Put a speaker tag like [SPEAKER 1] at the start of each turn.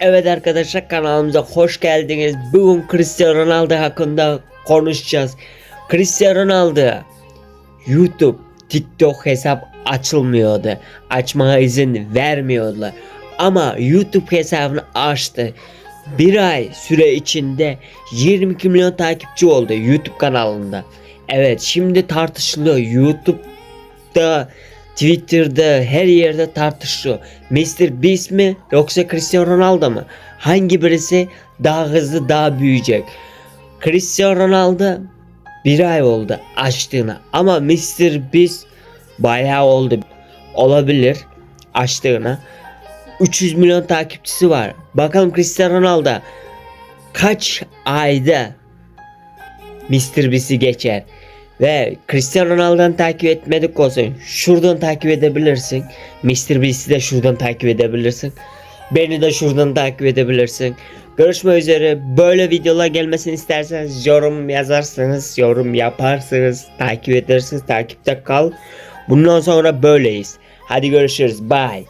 [SPEAKER 1] Evet arkadaşlar kanalımıza hoş geldiniz. Bugün Cristiano Ronaldo hakkında konuşacağız. Cristiano Ronaldo YouTube, TikTok hesap açılmıyordu. Açmaya izin vermiyordular. Ama YouTube hesabını açtı. Bir ay süre içinde 22 milyon takipçi oldu YouTube kanalında. Evet şimdi tartışılıyor. YouTube'da Twitter'da her yerde tartışıyor. Mr. Beast mi yoksa Cristiano Ronaldo mu? Hangi birisi daha hızlı daha büyüyecek? Cristiano Ronaldo bir ay oldu açtığına ama Mr. Beast bayağı oldu. Olabilir açtığına. 300 milyon takipçisi var. Bakalım Cristiano Ronaldo kaç ayda Mr. Beast'i geçer. Ve Cristiano Ronaldo'dan takip etmedik olsun. Şuradan takip edebilirsin. Mr. Beast'i de şuradan takip edebilirsin. Beni de şuradan takip edebilirsin. Görüşmek üzere. Böyle videolar gelmesini isterseniz yorum yazarsanız, yorum yaparsınız, takip edersiniz, takipte kal. Bundan sonra böyleyiz. Hadi görüşürüz. Bye.